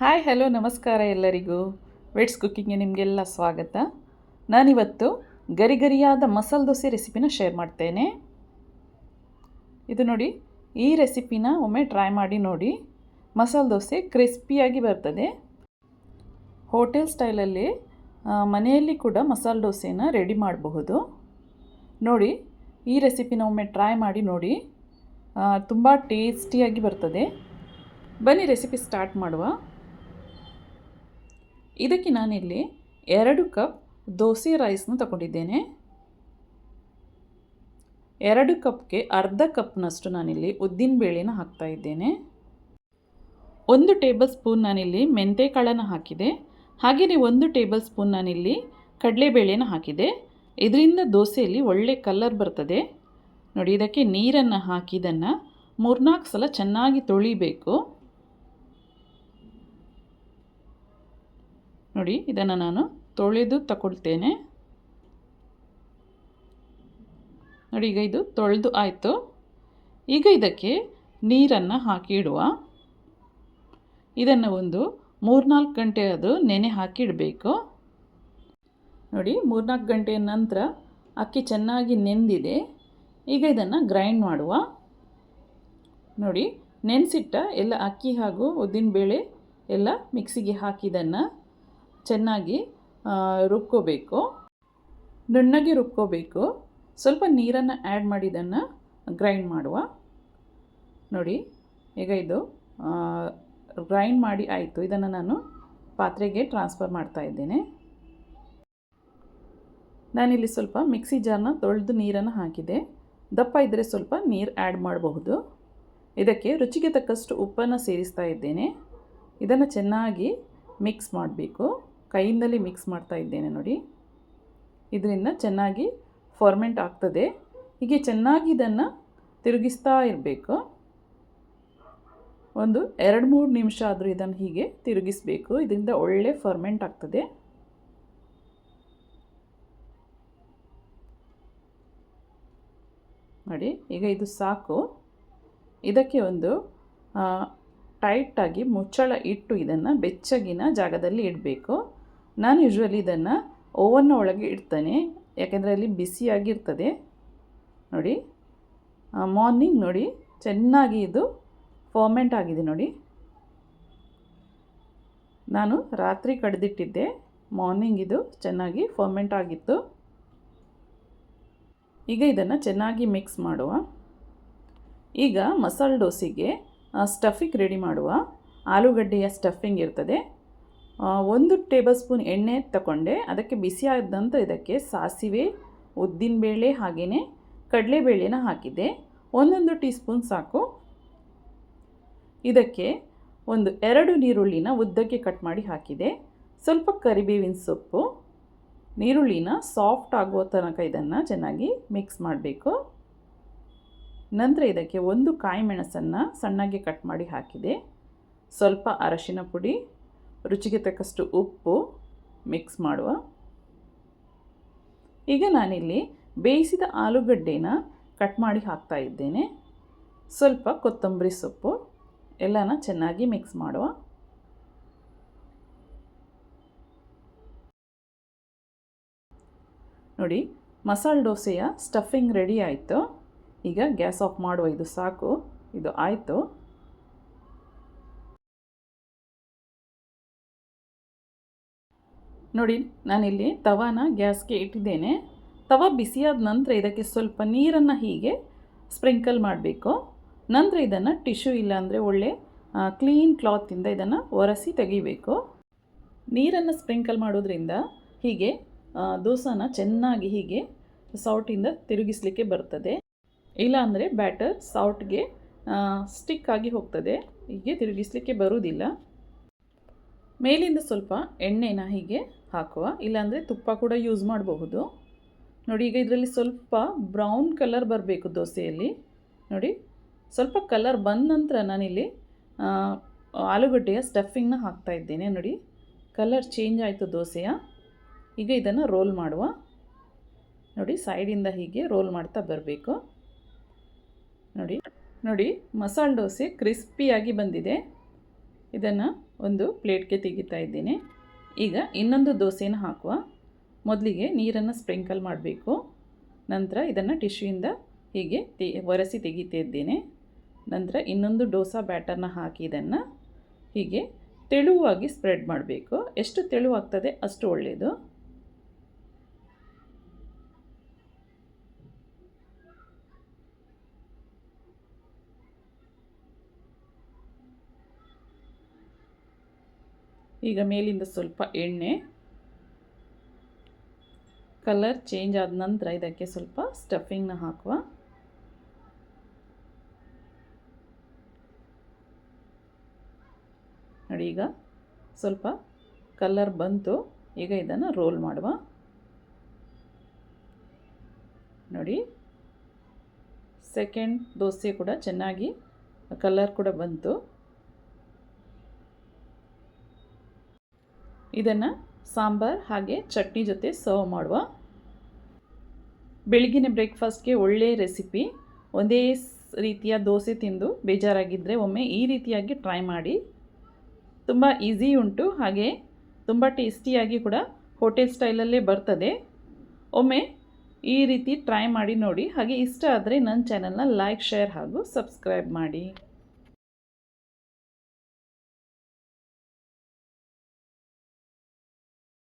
Hi, hello, ನಮಸ್ಕಾರ ಎಲ್ಲರಿಗೂ. Vets ಕುಕ್ಕಿಂಗ್ಗೆ ನಿಮಗೆಲ್ಲ ಸ್ವಾಗತ. ನಾನಿವತ್ತು ಗರಿ ಗರಿಯಾದ ಮಸಾಲೆ ದೋಸೆ ರೆಸಿಪಿನ ಶೇರ್ ಮಾಡ್ತೇನೆ. ಇದು ನೋಡಿ, ಈ ರೆಸಿಪಿನ ಒಮ್ಮೆ ಟ್ರೈ ಮಾಡಿ ನೋಡಿ. ಮಸಾಲ ದೋಸೆ ಕ್ರಿಸ್ಪಿಯಾಗಿ ಬರ್ತದೆ. ಹೋಟೆಲ್ ಸ್ಟೈಲಲ್ಲಿ ಮನೆಯಲ್ಲಿ ಕೂಡ ಮಸಾಲೆ ದೋಸೆನ ರೆಡಿ ಮಾಡಬಹುದು. ನೋಡಿ, ಈ ರೆಸಿಪಿನ ಒಮ್ಮೆ ಟ್ರೈ ಮಾಡಿ ನೋಡಿ. ತುಂಬ ಟೇಸ್ಟಿಯಾಗಿ ಬರ್ತದೆ. ಬನ್ನಿ ರೆಸಿಪಿ ಸ್ಟಾರ್ಟ್ ಮಾಡುವ. ಇದಕ್ಕೆ ನಾನಿಲ್ಲಿ ಎರಡು ಕಪ್ ದೋಸೆ ರೈಸ್ನ ತಗೊಂಡಿದ್ದೇನೆ. ಎರಡು ಕಪ್ಗೆ ಅರ್ಧ ಕಪ್ನಷ್ಟು ನಾನಿಲ್ಲಿ ಉದ್ದಿನ ಬೇಳೆನ ಹಾಕ್ತಾ ಇದ್ದೇನೆ. ಒಂದು ಟೇಬಲ್ ಸ್ಪೂನ್ ನಾನಿಲ್ಲಿ ಮೆಂತೆಕಾಳನ್ನು ಹಾಕಿದೆ. ಹಾಗೆಯೇ ಒಂದು ಟೇಬಲ್ ಸ್ಪೂನ್ ನಾನಿಲ್ಲಿ ಕಡಲೆಬೇಳೆನ ಹಾಕಿದೆ. ಇದರಿಂದ ದೋಸೆಯಲ್ಲಿ ಒಳ್ಳೆ ಕಲರ್ ಬರ್ತದೆ. ನೋಡಿ, ಇದಕ್ಕೆ ನೀರನ್ನು ಹಾಕಿ ಇದನ್ನು ಮೂರ್ನಾಲ್ಕು ಸಲ ಚೆನ್ನಾಗಿ ತೊಳಿಬೇಕು. ನೋಡಿ, ಇದನ್ನು ನಾನು ತೊಳೆದು ತಗೊಳ್ತೇನೆ ನೋಡಿ, ಈಗ ಇದು ತೊಳೆದು ಆಯಿತು. ಈಗ ಇದಕ್ಕೆ ನೀರನ್ನು ಹಾಕಿ ಇಡುವ. ಇದನ್ನು ಒಂದು ಮೂರ್ನಾಲ್ಕು ಗಂಟೆ ಅದು ನೆನೆ ಹಾಕಿಡಬೇಕು ನೋಡಿ, ಮೂರ್ನಾಲ್ಕು ಗಂಟೆಯ ನಂತರ ಅಕ್ಕಿ ಚೆನ್ನಾಗಿ ನೆಂದಿದೆ. ಈಗ ಇದನ್ನು ಗ್ರೈಂಡ್ ಮಾಡುವ. ನೋಡಿ, ನೆನೆಸಿಟ್ಟ ಎಲ್ಲ ಅಕ್ಕಿ ಹಾಗೂ ಉದ್ದಿನಬೇಳೆ ಎಲ್ಲ ಮಿಕ್ಸಿಗೆ ಹಾಕಿದ್ದನ್ನು ಚೆನ್ನಾಗಿ ರುಬ್ಕೋಬೇಕು. ನುಣ್ಣಗೆ ರುಬ್ಕೋಬೇಕು. ಸ್ವಲ್ಪ ನೀರನ್ನು ಆ್ಯಡ್ ಮಾಡಿ ಇದನ್ನು ಗ್ರೈಂಡ್ ಮಾಡುವ. ನೋಡಿ, ಈಗ ಇದು ಗ್ರೈಂಡ್ ಮಾಡಿ ಆಯಿತು. ಇದನ್ನು ನಾನು ಪಾತ್ರೆಗೆ ಟ್ರಾನ್ಸ್ಫರ್ ಮಾಡ್ತಾ ಇದ್ದೇನೆ. ನಾನಿಲ್ಲಿ ಸ್ವಲ್ಪ ಮಿಕ್ಸಿ ಜಾರ್ನ ತೊಳೆದು ನೀರನ್ನು ಹಾಕಿದೆ. ದಪ್ಪ ಇದ್ದರೆ ಸ್ವಲ್ಪ ನೀರು ಆ್ಯಡ್ ಮಾಡಬಹುದು. ಇದಕ್ಕೆ ರುಚಿಗೆ ತಕ್ಕಷ್ಟು ಉಪ್ಪನ್ನು ಸೇರಿಸ್ತಾ ಇದ್ದೇನೆ. ಇದನ್ನು ಚೆನ್ನಾಗಿ ಮಿಕ್ಸ್ ಮಾಡಬೇಕು. ಕೈಯಿಂದಲೇ ಮಿಕ್ಸ್ ಮಾಡ್ತಾ ಇದ್ದೇನೆ ನೋಡಿ. ಇದರಿಂದ ಚೆನ್ನಾಗಿ ಫಾರ್ಮೆಂಟ್ ಆಗ್ತದೆ. ಹೀಗೆ ಚೆನ್ನಾಗಿ ಇದನ್ನು ತಿರುಗಿಸ್ತಾ ಇರಬೇಕು. ಒಂದು ಎರಡು ಮೂರು ನಿಮಿಷ ಆದರೂ ಇದನ್ನು ಹೀಗೆ ತಿರುಗಿಸಬೇಕು. ಇದರಿಂದ ಒಳ್ಳೆ ಫರ್ಮೆಂಟ್ ಆಗ್ತದೆ. ನೋಡಿ, ಈಗ ಇದು ಸಾಕು. ಇದಕ್ಕೆ ಒಂದು ಟೈಟಾಗಿ ಮುಚ್ಚಳ ಇಟ್ಟು ಇದನ್ನು ಬೆಚ್ಚಗಿನ ಜಾಗದಲ್ಲಿ ಇಡಬೇಕು. ನಾನು ಯೂಶ್ವಲಿ ಇದನ್ನು ಓವನ್ನ ಒಳಗೆ ಇಡ್ತೇನೆ. ಯಾಕೆಂದರೆ ಅಲ್ಲಿ ಬಿಸಿಯಾಗಿರ್ತದೆ ನೋಡಿ ಮಾರ್ನಿಂಗ್ ನೋಡಿ, ಚೆನ್ನಾಗಿ ಇದು ಫರ್ಮೆಂಟ್ ಆಗಿದೆ ನೋಡಿ. ನಾನು ರಾತ್ರಿ ಕಡ್ದಿಟ್ಟಿದ್ದೆ. ಮಾರ್ನಿಂಗ್ ಇದು ಚೆನ್ನಾಗಿ ಫರ್ಮೆಂಟ್ ಆಗಿತ್ತು. ಈಗ ಇದನ್ನು ಚೆನ್ನಾಗಿ ಮಿಕ್ಸ್ ಮಾಡುವ. ಈಗ ಮಸಾಲೆ ದೋಸೆಗೆ ಸ್ಟಫಿಂಗ್ ರೆಡಿ ಮಾಡುವ. ಆಲೂಗಡ್ಡೆಯ ಸ್ಟಫಿಂಗ್ ಇರ್ತದೆ. ಒಂದು ಟೇಬಲ್ ಸ್ಪೂನ್ ಎಣ್ಣೆ ತಗೊಂಡೆ ಅದಕ್ಕೆ ಬಿಸಿ ಆದ ನಂತರ ಇದಕ್ಕೆ ಸಾಸಿವೆ, ಉದ್ದಿನಬೇಳೆ ಹಾಗೆಯೇ ಕಡಲೆಬೇಳೆನ ಹಾಕಿದ್ದೆ. ಒಂದೊಂದು ಟೀ ಸ್ಪೂನ್ ಸಾಕು. ಇದಕ್ಕೆ ಒಂದು ಎರಡು ನೀರುಳ್ಳಿನ ಉದ್ದಕ್ಕೆ ಕಟ್ ಮಾಡಿ ಹಾಕಿದೆ. ಸ್ವಲ್ಪ ಕರಿಬೇವಿನ ಸೊಪ್ಪು ನೀರುಳ್ಳಿನ ಸಾಫ್ಟ್ ಆಗುವ ತನಕ ಇದನ್ನು ಚೆನ್ನಾಗಿ ಮಿಕ್ಸ್ ಮಾಡಬೇಕು. ನಂತರ ಇದಕ್ಕೆ ಒಂದು ಕಾಯಿ ಮೆಣಸನ್ನು ಸಣ್ಣಗೆ ಕಟ್ ಮಾಡಿ ಹಾಕಿದೆ. ಸ್ವಲ್ಪ ಅರಶಿನ ಪುಡಿ ರುಚಿಗೆ ತಕ್ಕಷ್ಟು ಉಪ್ಪು ಮಿಕ್ಸ್ ಮಾಡುವ. ಈಗ ನಾನಿಲ್ಲಿ ಬೇಯಿಸಿದ ಆಲೂಗಡ್ಡೆನ ಕಟ್ ಮಾಡಿ ಹಾಕ್ತಾ ಇದ್ದೇನೆ. ಸ್ವಲ್ಪ ಕೊತ್ತಂಬರಿ ಸೊಪ್ಪು, ಎಲ್ಲನ ಚೆನ್ನಾಗಿ ಮಿಕ್ಸ್ ಮಾಡುವ. ನೋಡಿ, ಮಸಾಲೆ ದೋಸೆಯ ಸ್ಟಫಿಂಗ್ ರೆಡಿ ಆಯಿತು. ಈಗ ಗ್ಯಾಸ್ ಆಫ್ ಮಾಡುವ, ಇದು ಸಾಕು, ಇದು ಆಯಿತು. ನೋಡಿ, ನಾನಿಲ್ಲಿ ತವಾನ ಗ್ಯಾಸ್ಗೆ ಇಟ್ಟಿದ್ದೇನೆ. ತವ ಬಿಸಿಯಾದ ನಂತರ ಇದಕ್ಕೆ ಸ್ವಲ್ಪ ನೀರನ್ನು ಹೀಗೆ ಸ್ಪ್ರಿಂಕಲ್ ಮಾಡಬೇಕು. ನಂತರ ಇದನ್ನು ಟಿಶ್ಯೂ ಇಲ್ಲಾಂದರೆ ಒಳ್ಳೆ ಕ್ಲೀನ್ ಕ್ಲಾತಿಂದ ಇದನ್ನು ಒರೆಸಿ ತೆಗಿಬೇಕು. ನೀರನ್ನು ಸ್ಪ್ರಿಂಕಲ್ ಮಾಡೋದ್ರಿಂದ ಹೀಗೆ ದೋಸಾನ ಚೆನ್ನಾಗಿ ಹೀಗೆ ಸೌಟಿಂದ ತಿರುಗಿಸಲಿಕ್ಕೆ ಬರ್ತದೆ. ಇಲ್ಲಾಂದರೆ ಬ್ಯಾಟರ್ ಸೌಟ್ಗೆ ಸ್ಟಿಕ್ ಆಗಿ ಹೋಗ್ತದೆ. ಹೀಗೆ ತಿರುಗಿಸಲಿಕ್ಕೆ ಬರುವುದಿಲ್ಲ ಮೇಲಿಂದ ಸ್ವಲ್ಪ ಎಣ್ಣೆನ ಹೀಗೆ ಹಾಕುವ, ಇಲ್ಲಾಂದರೆ ತುಪ್ಪ ಕೂಡ ಯೂಸ್ ಮಾಡಬಹುದು. ನೋಡಿ, ಈಗ ಇದರಲ್ಲಿ ಸ್ವಲ್ಪ ಬ್ರೌನ್ ಕಲರ್ ಬರಬೇಕು ದೋಸೆಯಲ್ಲಿ. ನೋಡಿ, ಸ್ವಲ್ಪ ಕಲರ್ ಬಂದ ನಂತರ ನಾನಿಲ್ಲಿ ಆಲೂಗಡ್ಡೆಯ ಸ್ಟಫಿಂಗ್ನ ಹಾಕ್ತಾ ಇದ್ದೇನೆ. ನೋಡಿ ಕಲರ್ ಚೇಂಜ್ ಆಯಿತು ದೋಸೆಯ. ಈಗ ಇದನ್ನು ರೋಲ್ ಮಾಡುವ. ನೋಡಿ ಸೈಡಿಂದ ಹೀಗೆ ರೋಲ್ ಮಾಡ್ತಾ ಬರಬೇಕು. ನೋಡಿ ನೋಡಿ, ಮಸಾಲೆ ದೋಸೆ ಕ್ರಿಸ್ಪಿಯಾಗಿ ಬಂದಿದೆ. ಇದನ್ನು ಒಂದು ಪ್ಲೇಟ್ಗೆ ತೆಗಿತಾ ಇದ್ದೀನಿ. ಈಗ ಇನ್ನೊಂದು ದೋಸೆನ ಹಾಕುವ. ಮೊದಲಿಗೆ ನೀರನ್ನು ಸ್ಪ್ರಿಂಕಲ್ ಮಾಡಬೇಕು. ನಂತರ ಇದನ್ನು ಟಿಶ್ಯೂಯಿಂದ ಹೀಗೆ ತೆ, ಒರೆಸಿ ತೆಗಿತಾ ಇದ್ದೇನೆ. ನಂತರ ಇನ್ನೊಂದು ಡೋಸಾ ಬ್ಯಾಟರ್ನ ಹಾಕಿ ಇದನ್ನು ಹೀಗೆ ತೆಳುವಾಗಿ ಸ್ಪ್ರೆಡ್ ಮಾಡಬೇಕು. ಎಷ್ಟು ತೆಳುವಾಗ್ತದೆ ಅಷ್ಟು ಒಳ್ಳೆಯದು ಈಗ ಮೇಲಿಂದ ಸ್ವಲ್ಪ ಎಣ್ಣೆ. ಕಲರ್ ಚೇಂಜ್ ಆದ ನಂತರ ಇದಕ್ಕೆ ಸ್ವಲ್ಪ ಸ್ಟಫಿಂಗ್ನ ಹಾಕುವ. ನೋಡಿ ಈಗ ಸ್ವಲ್ಪ ಕಲರ್ ಬಂತು. ಈಗ ಇದನ್ನು ರೋಲ್ ಮಾಡುವ. ನೋಡಿ. ಸೆಕೆಂಡ್ ದೋಸೆ ಕೂಡ ಚೆನ್ನಾಗಿ ಕಲರ್ ಕೂಡ ಬಂತು. ಇದನ್ನು ಸಾಂಬಾರ್ ಹಾಗೆ ಚಟ್ನಿ ಜೊತೆ ಸರ್ವ್ ಮಾಡುವ ಬೆಳಗಿನ ಬ್ರೇಕ್ಫಾಸ್ಟ್ಗೆ ಒಳ್ಳೆಯ ರೆಸಿಪಿ ಒಂದೇ ರೀತಿಯ ದೋಸೆ ತಿಂದು ಬೇಜಾರಾಗಿದ್ದರೆ ಒಮ್ಮೆ ಈ ರೀತಿಯಾಗಿ ಟ್ರೈ ಮಾಡಿ. ತುಂಬ ಈಸಿ ಉಂಟು, ಹಾಗೆ ತುಂಬ ಟೇಸ್ಟಿಯಾಗಿ ಕೂಡ ಹೋಟೆಲ್ ಸ್ಟೈಲಲ್ಲೇ ಬರ್ತದೆ. ಒಮ್ಮೆ ಈ ರೀತಿ ಟ್ರೈ ಮಾಡಿ ನೋಡಿ. ಹಾಗೆ ಇಷ್ಟ ಆದರೆ ನನ್ನ ಚಾನಲ್ನ ಲೈಕ್ ಶೇರ್ ಹಾಗೂ ಸಬ್ಸ್ಕ್ರೈಬ್ ಮಾಡಿ.